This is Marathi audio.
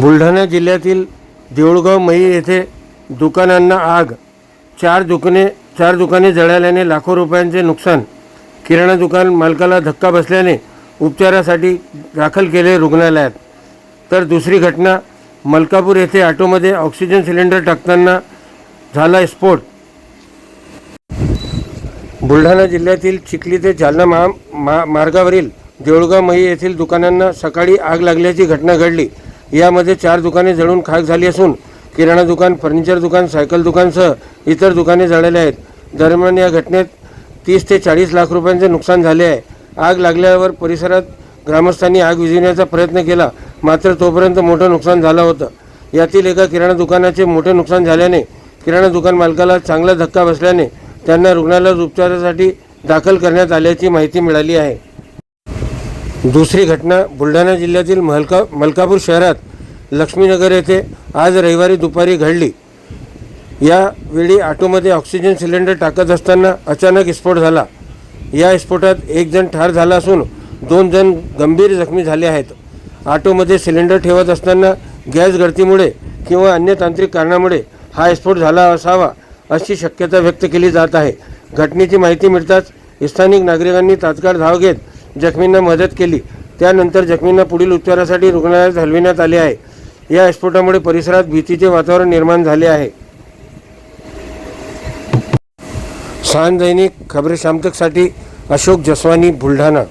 बुलढाणा जिल्ह्यातील देऊळगाव मई येथे दुकानांना आग. चार दुकाने चार दुकाने जळाल्याने लाखो रुपयांचे नुकसान. किराणा दुकान मालकाला धक्का बसल्याने उपचारासाठी दाखल केले रुग्णालयात. तर दुसरी घटना मलकापूर येथे ऑटोमध्ये ऑक्सिजन सिलेंडर टाकताना झाला स्फोट. बुलढाणा जिल्ह्यातील चिखली ते जालना महा मा मार्गावरील देऊळगाव मही येथील दुकानांना सकाळी आग लागल्याची घटना घडली. यामध्ये चार दुकाने जळून खाक झाली असून किराणा दुकान फर्निचर दुकान सायकल दुकानसह इतर दुकाने जळाले आहेत. दरम्यान या घटनेत तीस ते चाळीस लाख रुपयांचे नुकसान झाले आहे. आग लागल्यावर परिसरात ग्रामस्थांनी आग विझविण्याचा प्रयत्न केला. मात्र तोपर्यंत मोठं नुकसान झालं होतं. यातील एका किराणा दुकानाचे मोठे नुकसान झाल्याने किराणा दुकान मालकाला चांगला धक्का बसल्याने त्यांना रुग्णालयात उपचारासाठी दाखल करण्यात आल्याची माहिती मिळाली आहे. दुसरी घटना बुलढाणा जिल्ह्यातील मलका मलकापूर शहरात लक्ष्मीनगर येथे आज रविवारी दुपारी घडली. यावेळी ऑटोमध्ये ऑक्सिजन सिलेंडर टाकत असताना अचानक स्फोट झाला. या स्फोटात एक जण ठार झाला असून दोन जण गंभीर जखमी झाले आहेत. ऑटोमध्ये सिलेंडर ठेवत असताना गॅस गळतीमुळे किंवा अन्य तांत्रिक कारणामुळे हा स्फोट झाला असावा अशी शक्यता व्यक्त केली जात आहे. घटनेची माहिती मिळताच स्थानिक नागरिकांनी तात्काळ धाव घेत जखमींना मदत केली. त्यानंतर जखमींना पुढील उपचारासाठी रुग्णालयात हलविण्यात आले आहे. या स्फोटामुळे परिसरात भीतीचे वातावरण निर्माण झाले आहे. सान दैनिक खबरे शामतकसाठी अशोक जसवानी बुलढाणा.